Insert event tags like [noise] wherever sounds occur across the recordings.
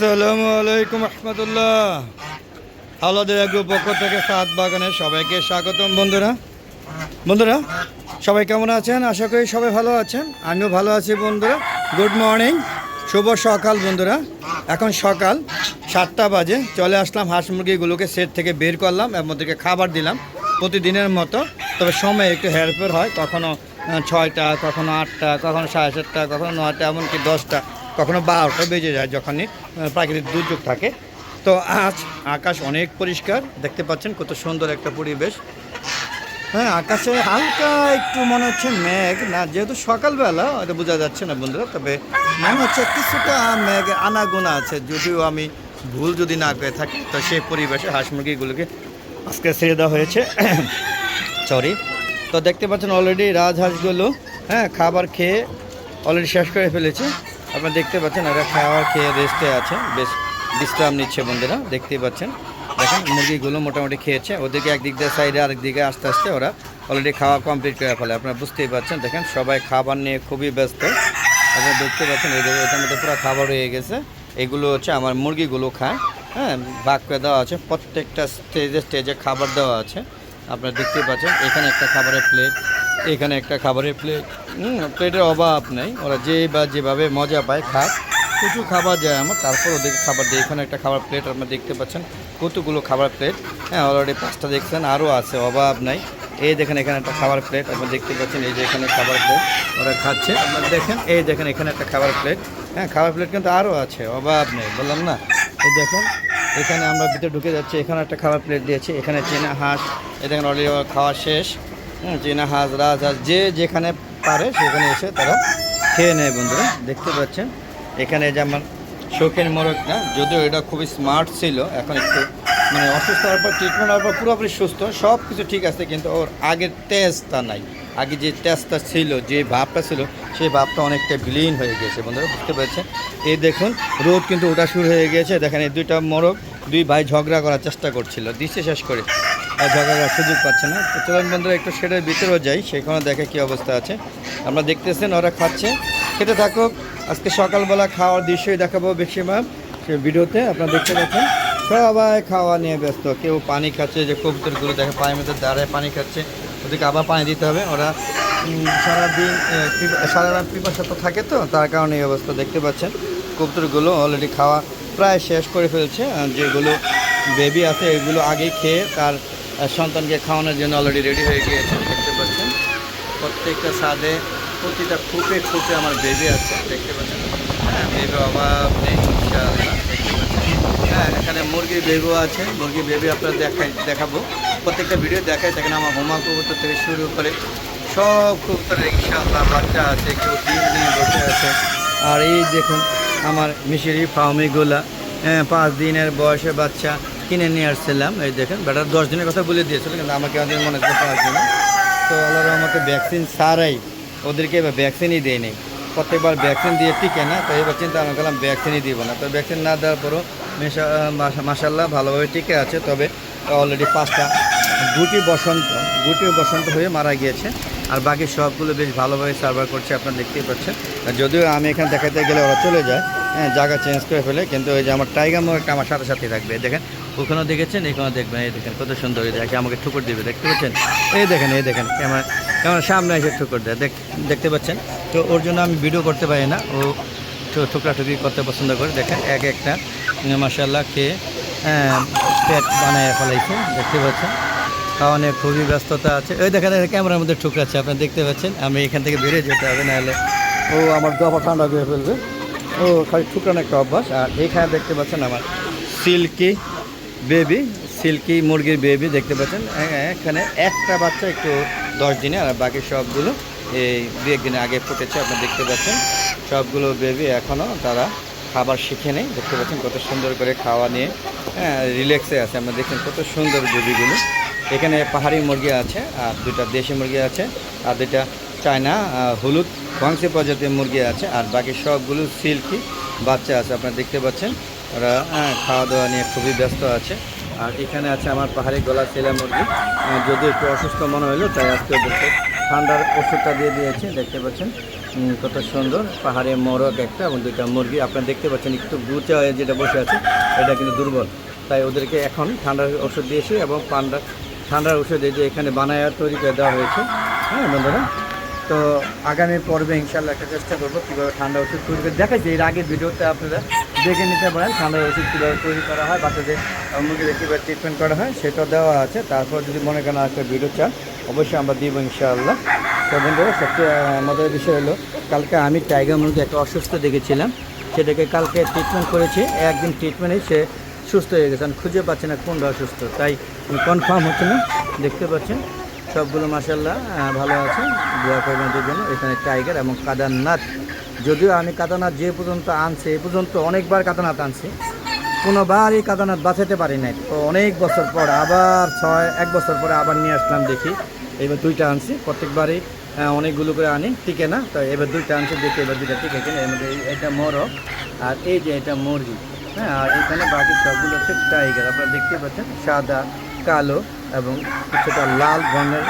আসসালামু আলাইকুম রহমতুল্লাহ। আলাদের এগ্রো পক্ষ থেকে সাত বাগানে সবাইকে স্বাগতম বন্ধুরা। বন্ধুরা, সবাই কেমন আছেন? আশা করি সবাই ভালো আছেন। আমিও ভালো আছি বন্ধুরা। গুড মর্নিং শুভ সকাল বন্ধুরা। এখন সকাল সাতটা বাজে, চলে আসলাম হাঁস মুরগিগুলোকে সেট থেকে বের করলাম এর মধ্যে খাবার দিলাম প্রতিদিনের মতো। তবে সময় একটু হেরফের হয়, কখনো ছয়টা, কখনো আটটা, কখনো সাড়ে সাতটা, কখনো নয়টা, এমনকি দশটা। কখনো বারোটা বেজে যায় যখনই প্রাকৃতিক দুর্যোগ থাকে। তো আজ আকাশ অনেক পরিষ্কার, দেখতে পাচ্ছেন কত সুন্দর একটা পরিবেশ। হ্যাঁ আকাশে হালকা একটু মনে হচ্ছে মেঘ, না, যেহেতু সকালবেলা, এটা বোঝা যাচ্ছে না বন্ধুরা, তবে মনে হচ্ছে কিছুটা মেঘ আনাগোনা আছে, যদিও আমি ভুল যদি না করে থাকি, তো সেই পরিবেশে হাঁস মুরগিগুলোকে আজকে ছেড়ে দেওয়া হয়েছে। [coughs] সরি তো দেখতে পাচ্ছেন অলরেডি রাজহাঁসগুলো হ্যাঁ খাবার খেয়ে অলরেডি শেষ করে ফেলেছে। আপনারা দেখতে পাচ্ছেন ওরা খাবার খেয়ে রেস্টে আছে। বেশ বিশ্রাম নিচ্ছে বন্ধুরা, দেখতেই পাচ্ছেন। দেখেন, মুরগিগুলো মোটামুটি খেয়েছে। ওদেরকে একদিক দিয়ে সাইডে আরেক দিকে আস্তে আস্তে ওরা অলরেডি খাওয়া কমপ্লিট করে ফেলে। আপনারা বুঝতেই পারছেন দেখেন, সবাই খাবার নিয়ে খুবই ব্যস্ত। আপনারা দেখতে পাচ্ছেন এটার মধ্যে পুরো খাবার হয়ে গেছে। এগুলো হচ্ছে আমার মুরগিগুলো খায়। হ্যাঁ ভাগ করে দেওয়া আছে। প্রত্যেকটা স্টেজে স্টেজে খাবার দেওয়া আছে। আপনারা দেখতেই পাচ্ছেন, এখানে একটা খাবারের প্লেট এখানে একটা খাবারের প্লেট প্লেটের অভাব নেই। ওরা যে বা যেভাবে মজা পায় খায় প্রচুর খাবার যায় আমার। তারপর ওদেরকে খাবার দিই এখানে একটা খাবার প্লেট আপনারা দেখতে পাচ্ছেন। কতগুলো খাবার প্লেট হ্যাঁ অলরেডি পাঁচটা দেখছেন, আরও আছে, অভাব নাই। এই দেখেন এখানে একটা খাবার প্লেট আপনারা দেখতে পাচ্ছেন, এই যে এখানে খাবার প্লেট ওরা খাচ্ছে। আপনারা দেখেন, এই দেখেন এখানে একটা খাবার প্লেট হ্যাঁ খাবার প্লেট কিন্তু আরও আছে, অভাব নেই, বললাম না? এই দেখেন, এখানে আমরা ভিতরে ঢুকে যাচ্ছি, এখানে একটা খাবার প্লেট দিয়েছি, এখানে চেনা হাঁস, এ দেখেন অলরেডি খাওয়া শেষ। চেনা হাঁস রাজহাঁস যে যেখানে পারে সেখানে এসে তারা খেয়ে নেয় বন্ধুরা। দেখতে পাচ্ছেন, এখানে যে আমার শৌখিন মোরগ না যদিও এটা খুবই স্মার্ট ছিল, এখন একটু মানে অসুস্থ হওয়ার পর ট্রিটমেন্ট হওয়ার পর পুরোপুরি সুস্থ সব কিছু ঠিক আছে, কিন্তু ওর আগের টেস্টটা নাই। আগে যে টেস্টটা ছিল, যে ভাবটা ছিল, সেই ভাবটা অনেকটা বিলীন হয়ে গেছে বন্ধুরা, বুঝতে পেরেছেন? এই দেখুন, রোদ কিন্তু ওটা শুরু হয়ে গেছে। দেখেন, এই দুইটা মোরগ দুই ভাই ঝগড়া করার চেষ্টা করছিল। দিচ্ছে শেষ করে। আর ঝগড়া করার সুযোগ পাচ্ছে না। তো চলুন বন্ধুরা, একটু শেডের ভিতরেও যাই। সেখানে দেখে কী অবস্থা আছে। আমরা দেখতেছেন, ওরা খাচ্ছে। খেতে থাকুক। আজকে সকালবেলা খাওয়ার দৃশ্যই দেখাবো বেশিরভাগ। সে ভিডিওতে আপনারা দেখতে পাচ্ছেন। সবাই খাওয়া নিয়ে ব্যস্ত। কেউ পানি খাচ্ছে, যে কবুতরগুলো দেখে পায়ের মধ্যে দাঁড়ায় পানি খাচ্ছে। ওদেরকে আবার পানি দিতে হবে। ওরা সারাদিন সারা রাত পিপাসা তো থাকে তো, তার কারণে এই অবস্থা দেখতে পাচ্ছেন। কবুতরগুলো অলরেডি খাওয়া প্রায় শেষ করে ফেলছে যেগুলো বেবি আছে এগুলো আগে খেয়ে তার সন্তানকে খাওয়ানোর জন্য অলরেডি রেডি হয়ে গিয়েছে, দেখতে পাচ্ছেন। প্রত্যেকটা স্বাদে প্রতিটা খুপে খুপে আমার বেবি আছে, দেখতে পাচ্ছেন। হ্যাঁ বেবি অভাব নেই হ্যাঁ এখানে মুরগির বেবিও আছে, মুরগির বেবি আপনার দেখাই, দেখাবো। প্রত্যেকটা ভিডিও দেখাই, দেখেন আমার হোমা কবুতর থেকে শুরু করে সব কবুতরের, ইনশাআল্লাহ, বাচ্চা আছে, কেউ ডিম নিয়ে বসে আছে। আর এই দেখুন আমার মিশরি ফাউমিগুলা হ্যাঁ পাঁচ দিনের বয়সে বাচ্চা কিনে নিয়ে আসছিলাম। এই দেখেন, বেটার দশ দিনের কথা বলে দিয়েছিল, কিন্তু আমাকে আমাদের মনে হচ্ছে পাঁচ দিনে তো আল্লাহ রহমতে ভ্যাকসিন ছাড়াই ওদেরকে এবার ভ্যাকসিনই দেয়নি প্রত্যেকবার ভ্যাকসিন দিয়ে টিকে না, তো এবার চিন্তা ভাবনা করলাম ভ্যাকসিনই দিব না। তো ভ্যাকসিন না দেওয়ার পরও মাসাল্লাহ ভালোভাবে টিকে আছে, তবে অলরেডি পাঁচটা গুটি বসন্ত গুটি বসন্ত হয়ে মারা গিয়েছে। আর বাকি সবগুলো বেশ ভালোভাবে সার্ভার করছে, আপনারা দেখতেই পাচ্ছেন। আর যদিও আমি এখানে দেখাতে গেলে ওরা চলে যায় হ্যাঁ জায়গা চেঞ্জ করে ফেলে, কিন্তু ওই যে আমার টাইগার মোড়টা আমার সাথে সাথে থাকবে দেখেন, ওখানেও দেখেছেন, এখানেও দেখবেন, এই দেখেন, কত সুন্দর দেখে আমাকে ঠুকুর দিবে, দেখতে পাচ্ছেন? এই দেখেন এই দেখেন, ক্যামেরা ক্যামেরা সামনে এসে ঠুকুর দেয় দেখতে পাচ্ছেন? তো ওর জন্য আমি ভিডিও করতে পারি না, ও ঠুকরাঠুকি করতে পছন্দ করে, দেখেন, এক একটা মাসাল্লাহ খেয়ে পেট বানায় ফেলাইছে, দেখতে পাচ্ছেন? খাওয়ানোর খুবই ব্যস্ততা আছে। ওই দেখেন ক্যামেরার মধ্যে ঠুকরাচ্ছে আপনারা দেখতে পাচ্ছেন। আমি এখান থেকে বেরিয়ে যেতে হবে, নাহলে ও আমার দফা ঠান্ডা করে ফেলবে। ও খালি ঠুকরানো একটা অভ্যাস। আর এখানে দেখতে পাচ্ছেন আমার সিল্কি বেবি, সিল্কি মুরগির বেবি দেখতে পাচ্ছেন। এখানে একটা বাচ্চা একটু দশ দিনে, আর বাকি সবগুলো এই দু একদিনের আগে ফুটেছে আপনারা দেখতে পাচ্ছেন। সবগুলো বেবি এখনও তারা খাবার শিখে নেই। দেখতে পাচ্ছেন কত সুন্দর করে খাওয়া নিয়ে হ্যাঁ রিল্যাক্সে আছে। আমরা দেখছেন কত সুন্দর বেবিগুলো। এখানে পাহাড়ি মুরগি আছে আর দুটা দেশি মুরগি আছে আর দুটা চায়না হলুদ বংশী প্রজাতির মুরগি আছে আর বাকি সবগুলো সিল্কি বাচ্চা আছে আপনারা দেখতে পাচ্ছেন। ওরা হ্যাঁ, খাওয়া দাওয়া নিয়ে খুবই ব্যস্ত আছে। আর এখানে আছে আমার পাহাড়ি গলা ছেলে মুরগি। যদিও একটু অসুস্থ মনে হলো তাই আজকে ওদেরকে ঠান্ডার ওষুধটা দিয়ে দিয়েছে দেখতে পাচ্ছেন কত সুন্দর পাহাড়ে মোরগ একটা এবং দুইটা মুরগি। আপনারা দেখতে পাচ্ছেন একটু গুচা যেটা বসে আছে এটা কিন্তু দুর্বল। তাই ওদেরকে এখন ঠান্ডার ওষুধ দিয়েছি এবং পান্ডা ঠান্ডার ওষুধ এই যে এখানে বানায় তৈরি করে দেওয়া হয়েছে। হ্যাঁ বন্ধুরা? তো আগামী পর্বে ইনশাল্লাহ একটা চেষ্টা করব কীভাবে ঠান্ডা ওষুধ তৈরি করে দেখাচ্ছি এর আগের ভিডিওতে আপনারা দেখে নিতে পারেন ঠান্ডার ওষুধ কীভাবে তৈরি করা হয় বাচ্চাদের মুরগিদের কীভাবে ট্রিটমেন্ট করা হয় সেটাও দেওয়া আছে। তারপর যদি মনে করেন একটা ভিডিও চান অবশ্যই আমরা দিব ইনশাআল্লাহ। তো বন্ধুরা সবচেয়ে আহ, মজার বিষয় হলো কালকে আমি টাইগার মুরগি একটা অসুস্থ দেখেছিলাম। সেটাকে কালকে ট্রিটমেন্ট করেছি একদিন ট্রিটমেন্টে সে সুস্থ হয়ে গেছে খুঁজে পাচ্ছে না কোনটা অসুস্থ। তাই কনফার্ম হচ্ছে না। দেখতে পাচ্ছেন, সবগুলো মাসাল্লাহ ভালো আছে। দোয়া করবেন জন্য। এখানে টাইগার এবং কাদারনাথ। যদিও আমি কাদারনাথ যে পর্যন্ত আনছি এ পর্যন্ত অনেকবার কাদারনাথ আনছি। কোনোবার এই কাদারনাথ বাঁচাতে পারি নাই। তো অনেক বছর পর আবার ছয়, এক বছর পরে আবার নিয়ে আসলাম দেখি। এবার দুইটা আনছি। প্রত্যেকবারই অনেকগুলো করে আনি। টিকে না, তো এবার দুইটা আনছি। দেখি এবার দুইটা টিকে কিনা। এর মধ্যে এটা মোরগ আর এই যে এটা মুরগি। হ্যাঁ আর এখানে বাকি সবগুলো হচ্ছে টাইগার আপনারা দেখতে পাচ্ছেন, সাদা। কালো এবং কিছুটা লাল বর্ণের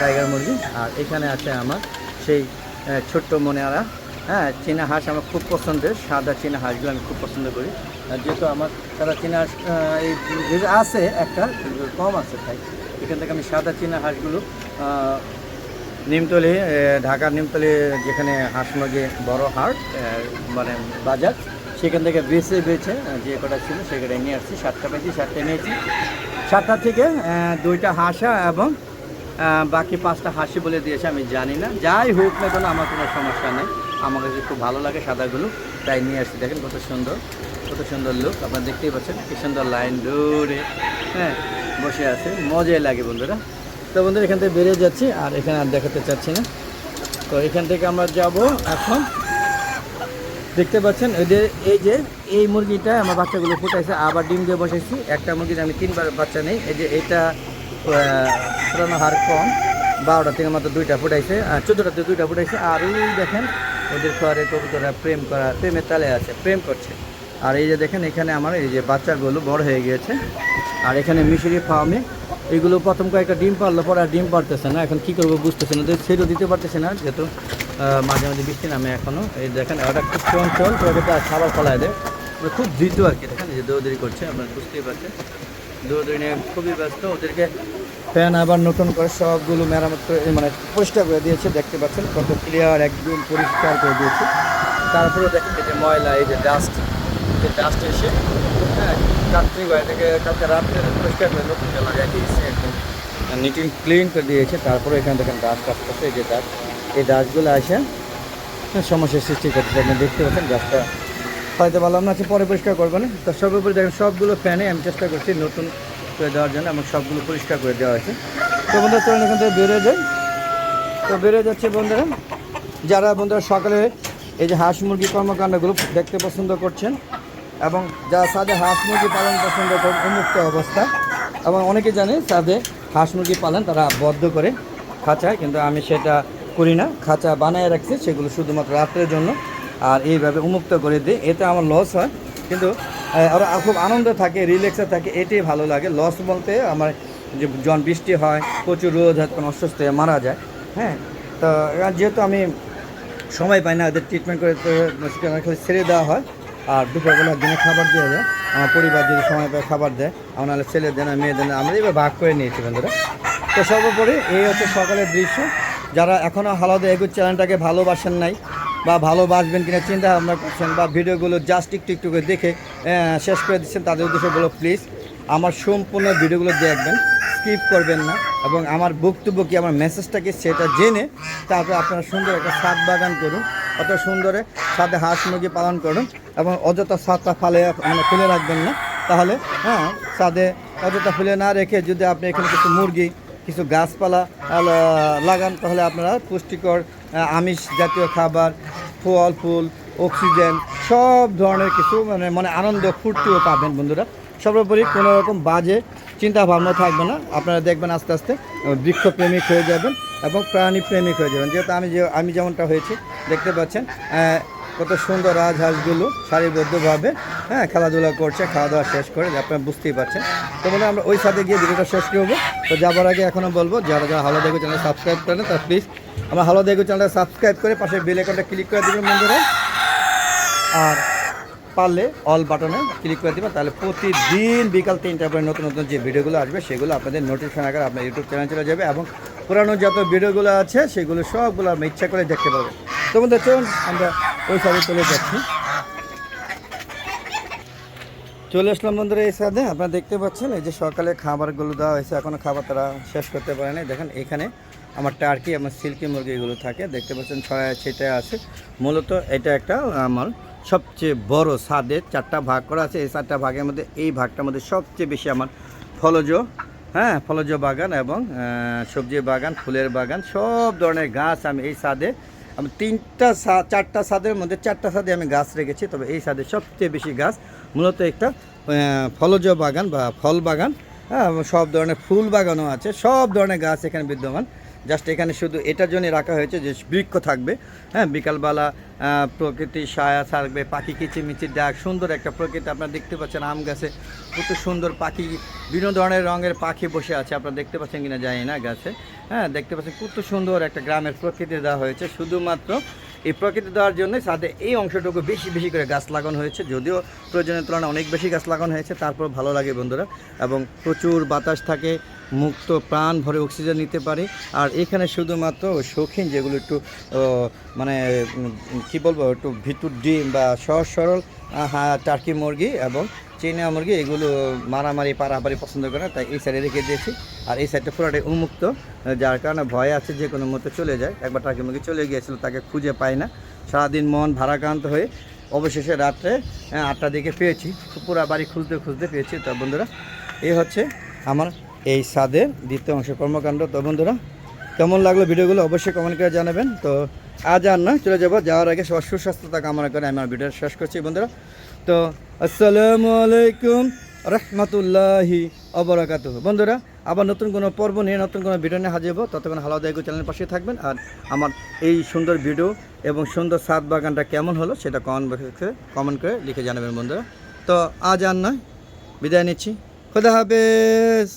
টাইগার মুরগি। আর এখানে আছে আমার সেই ছোট্ট মনেয়ারা। হ্যাঁ চীনা হাঁস আমার খুব পছন্দের, সাদা চীনা হাঁসগুলো আমি খুব পছন্দ করি। আর যেহেতু আমার সাদা চীনা হাঁস এই আছে একটা কম আছে তাই। এখান থেকে আমি সাদা চীনা হাঁসগুলো নিমতলি ঢাকার নিমতলি যেখানে হাঁস মুরগি বড় হাট মানে বাজার, সেখান থেকে বেছে বেছে, যে কটা ছিল সেখানে নিয়ে আসছি। সাতটা পেয়েছি, সাতটা নিয়েছি। সাতটা থেকে দুইটা হাসা এবং বাকি পাঁচটা হাসি বলে দিয়েছে, আমি জানি না। যাই হোক না কেন, আমার কোনো সমস্যা নেই। আমার কাছে খুব ভালো লাগে সাদাগুলো। তাই নিয়ে আসছি, দেখেন কত সুন্দর কত সুন্দর লুক আপনারা দেখতেই পাচ্ছেন, কি সুন্দর লাইন দূরে হ্যাঁ বসে আছে। মজাই লাগে বন্ধুরা। তো বন্ধুরা, এখান থেকে বেরিয়ে যাচ্ছি, আর এখানে আর দেখাতে চাচ্ছি না। তো এখান থেকে আমরা যাব এখন দেখতে পাচ্ছেন এদের এই যে, এই মুরগিটা আমার বাচ্চাগুলো ফুটাইছে, আবার ডিম দিয়ে বসেছি একটা মুরগিতে আমি তিনবার বাচ্চা নেই, এই যে এটা পুরানো হার কম, বারোটা থেকে মাত্র দুইটা ফুটাইছে আর চোদ্দোটাতে দুইটা ফুটাইছে, আর এই দেখেন, ওদের ঘরে কবুতরা প্রেম করা, প্রেমের তালে আছে, প্রেম করছে। আর এই যে দেখেন, এখানে আমার এই যে বাচ্চাগুলো বড় হয়ে গিয়েছে। আর এখানে মিশরি ফার্মে, এগুলো প্রথম কয়েকটা ডিম পারল পরে আর ডিম পারতেছে না, এখন কী করব বুঝতেছে না ছেড়েও দিতে পারতেছে না, যেহেতু মাঝে মাঝে বৃষ্টি নামে এখনও এই দেখেন ওটা খুব চঞ্চল তো আর খাবার ফলায় দেয়। ওরা খুব দ্রুত আর কি, দেখেন যে দৌড়দৌড়ি করছে, আপনারা বুঝতেই পারছেন। দৌড়দৌড়ি নিয়ে খুবই ব্যস্ত, ওদেরকে ফ্যান আবার নতুন করে সবগুলো মেরামত করে মানে পরিষ্কার করে দিয়েছে, দেখতে পাচ্ছেন কত ক্লিয়ার একদম পরিষ্কার করে দিয়েছে। তারপরে দেখেন এই যে ময়লা, এই যে ডাস্ট যে ডাস্ট এসে হ্যাঁ রাত্রি থেকে কালকে রাত্রে পরিষ্কার করে নতুন লাগিয়ে দিয়েছে একদম। নিট ক্লিন করে দিয়েছে, তারপরে এখানে দেখেন ডাস্ট আসতেছে, এই যে ডাস্ট এই গাছগুলো আসে, সমস্যার সৃষ্টি করতেছে আপনি দেখতে পাচ্ছেন গাছটা। হয়তো বললাম না আছে পরে পরিষ্কার করব না। তো সর্বোপরি দেখেন, সবগুলো ফ্যানে আমি চেষ্টা করছি নতুন করে দেওয়ার জন্য এবং সবগুলো পরিষ্কার করে দেওয়া হয়েছে। তো বন্ধুরা, চলুন এখান থেকে বেরিয়ে যায় তো বেরিয়ে যাচ্ছে বন্ধুরা। যারা বন্ধুরা সকালে এই যে হাঁস মুরগি কর্মকাণ্ডগুলো দেখতে পছন্দ করছেন এবং যারা সাদে হাঁস মুরগি পালন পছন্দ করেন, উন্মুক্ত অবস্থা। এবং অনেকে জানে, সাদে হাঁস মুরগি পালন তারা বদ্ধ করে খাঁচায়, কিন্তু আমি সেটা করি না, খাঁচা বানায় রাখছি, সেগুলো শুধুমাত্র রাত্রের জন্য। আর এইভাবে উন্মুক্ত করে দিই, এতে আমার লস হয়। কিন্তু ওরা খুব আনন্দ থাকে রিল্যাক্সে থাকে, এটাই ভালো লাগে। লস বলতে আমার যে যখন বৃষ্টি হয়, প্রচুর রোদ হয়, তখন অসুস্থ হয়ে মারা যায়। হ্যাঁ তো যেহেতু আমি সময় পাই না, ওদের ট্রিটমেন্ট করে ছেড়ে দেওয়া হয়। আর দুপুরবেলা দিনে খাবার দেওয়া যায় আমার পরিবার যদি সময় পায় খাবার দেয়, আমার নাহলে ছেলে দেয় না, মেয়ে দেয় না, আমরা এবার ভাগ করে নিয়েছি বন্ধুরা। তো সর্বোপরি এই হচ্ছে সকালের দৃশ্য। যারা এখনও হালাদা এগুর চ্যানেলটাকে ভালোবাসেন নাই বা ভালোবাসবেন কিনা চিন্তা ভাবনা করছেন বা ভিডিওগুলো জাস্ট একটু একটু করে দেখে শেষ করে দিচ্ছেন, তাদের উদ্দেশ্যে বলো প্লিজ আমার সম্পূর্ণ ভিডিওগুলো দেখবেন স্কিপ করবেন না এবং আমার বক্তব্য কি, আমার মেসেজটা কি সেটা জেনে তারপরে আপনারা সুন্দর একটা ছাদ বাগান করুন, অত সুন্দরে সাথে হাঁস মুরগি পালন করুন এবং অযথা ছাদটা ফালে মানে ফেলে রাখবেন না। তাহলে হ্যাঁ ছাদে অযথা ফেলে না রেখে যদি আপনি এখানে কিছু মুরগি কিছু গাছপালা লাগান, তাহলে আপনারা পুষ্টিকর আমিষ জাতীয় খাবার, ফল, ফুল, অক্সিজেন, সব ধরনের কিছু মানে মানে আনন্দ, ফুর্তিও পাবেন বন্ধুরা। সর্বোপরি কোনো রকম বাজে চিন্তা ভাবনা থাকবে না। আপনারা দেখবেন আস্তে আস্তে বৃক্ষপ্রেমিক হয়ে যাবেন এবং প্রাণী প্রেমিক হয়ে যাবেন। যেহেতু আমি যে, আমি যেমনটা হয়েছি, দেখতে পাচ্ছেন কত সুন্দর রাজহাঁসগুলো সারিবদ্ধভাবে হ্যাঁ খেলাধুলা করছে খাওয়া দাওয়া শেষ করে, আপনারা বুঝতেই পারছেন। তো বলে আমরা ওই সাথে গিয়ে ভিডিওটা শেষ করব। তো যাবার আগে এখনও বলব, যারা যারা ভালো দেখবে চ্যানেল সাবস্ক্রাইব করেন তারা প্লিজ আমার হালো দেখো চ্যানেলটা সাবস্ক্রাইব করে পাশে বেল আইকনটা ক্লিক করে দেবেন বন্ধুরা। আর পারলে অল বাটনে ক্লিক করে দেবেন, তাহলে প্রতিদিন বিকাল তিনটা পরে নতুন নতুন যে ভিডিওগুলো আসবে, সেগুলো আপনাদের নোটিফিকেশন আকারে আপনার ইউটিউব চ্যানেল চলে যাবে এবং পুরানো যত ভিডিওগুলো আছে, সেগুলো সবগুলো আপনি ইচ্ছা করে দেখতে পারবেন। তো বন্ধু চলুন, আমরা ওই সাইডে চলে যাচ্ছি। চলে আসলাম বন্ধুরা এই সাথে আপনারা দেখতে পাচ্ছেন, এই যে সকালে খাবারগুলো দেওয়া হয়েছে এখনও খাবার তারা শেষ করতে পারে নাই। দেখেন, এখানে আমার টার্কি, আমার সিল্কি মুরগি এগুলো থাকে। দেখতে পাচ্ছেন, ছয় সেটা আছে। মূলত এটা একটা, আমার সবচেয়ে বড় স্বাদের চারটা ভাগ করা আছে। এই চারটা ভাগের মধ্যে, এই ভাগটার মধ্যে সবচেয়ে বেশি আমার ফলজ হ্যাঁ ফলজ বাগান এবং সবজি বাগান, ফুলের বাগান, সব ধরনের গাছ আমি এই সাদে আমি তিনটা চারটা সাদের মধ্যে চারটা সাদে আমি গাছ রেখেছি, তবে এই সাদে সবচেয়ে বেশি গাছ মূলত একটা ফলজ বাগান বা ফল বাগান। হ্যাঁ সব ধরনের ফুল বাগানও আছে, সব ধরনের গাছ এখানে বিদ্যমান। জাস্ট এখানে শুধু এটার জন্য রাখা হয়েছে যে বৃক্ষ থাকবে। হ্যাঁ বিকালবেলা প্রকৃতির প্রকৃতি ছায়া থাকবে পাখি কিচিমিচির ডাক, সুন্দর একটা প্রকৃতি আপনারা দেখতে পাচ্ছেন আম গাছে। কত সুন্দর পাখি, বিভিন্ন ধরনের রঙের পাখি বসে আছে, আপনারা দেখতে পাচ্ছেন কিনা যায় না গাছে। হ্যাঁ দেখতে পাচ্ছেন কত সুন্দর একটা গ্রামের প্রকৃতি দেওয়া হয়েছে। শুধুমাত্র এই প্রকৃতি দেওয়ার জন্যই সাথে এই অংশটুকু বেশি বেশি করে গাছ লাগানো হয়েছে। যদিও প্রয়োজনের তুলনায় অনেক বেশি গাছ লাগানো হয়েছে তারপর ভালো লাগে বন্ধুরা। এবং প্রচুর বাতাস থাকে, মুক্ত প্রাণ ভরে অক্সিজেন নিতে পারি। আর এখানে শুধুমাত্র শৌখিন যেগুলো একটু মানে কি বলব, একটু ভিতর ডিম বা সহজ সরল টার্কি মুরগি এবং চীনা মুরগি, এগুলো মারামারি, পারাপারি পছন্দ করে তাই এই সাইডে রেখে দিয়েছি। আর এই সাইডটা পুরোটাই উন্মুক্ত, যার কারণে ভয় আছে যে কোনো মতো চলে যায়। একবার টার্কি মুরগি চলে গিয়েছিল, তাকে খুঁজে পাই না। সারাদিন মন ভারাক্রান্ত হয়ে অবশেষে রাত্রে আটটার দিকে পেয়েছি। পুরো বাড়ি খুঁজতে খুঁজতে পেয়েছি। তো বন্ধুরা এই হচ্ছে আমার এই সাদের দ্বিতীয় অংশ কর্মকাণ্ড। তো বন্ধুরা কেমন লাগল ভিডিওগুলো অবশ্যই কমেন্ট করে জানাবেন। তো আজ আর না চলে যাব যাওয়ার আগে সবার সুস্বাস্থ্যতা কামনা করে আমি আমার ভিডিও শেষ করছি বন্ধুরা। তো আসসালামু আলাইকুম রহমতুল্লাহি অবরাকাত বন্ধুরা, আবার নতুন কোনো পর্ব নিয়ে, নতুন কোনো ভিডিও নিয়ে হাজির হব। ততক্ষণ হালাদা দায়গো চ্যানেলের পাশে থাকবেন আর আমার এই সুন্দর ভিডিও এবং সুন্দর সাত বাগানটা কেমন হলো সেটা কমেন্ট বক্সে কমেন্ট করে লিখে জানাবেন বন্ধুরা। তো আজ আর নয়, বিদায় নিচ্ছি। খুদা হাফেজ।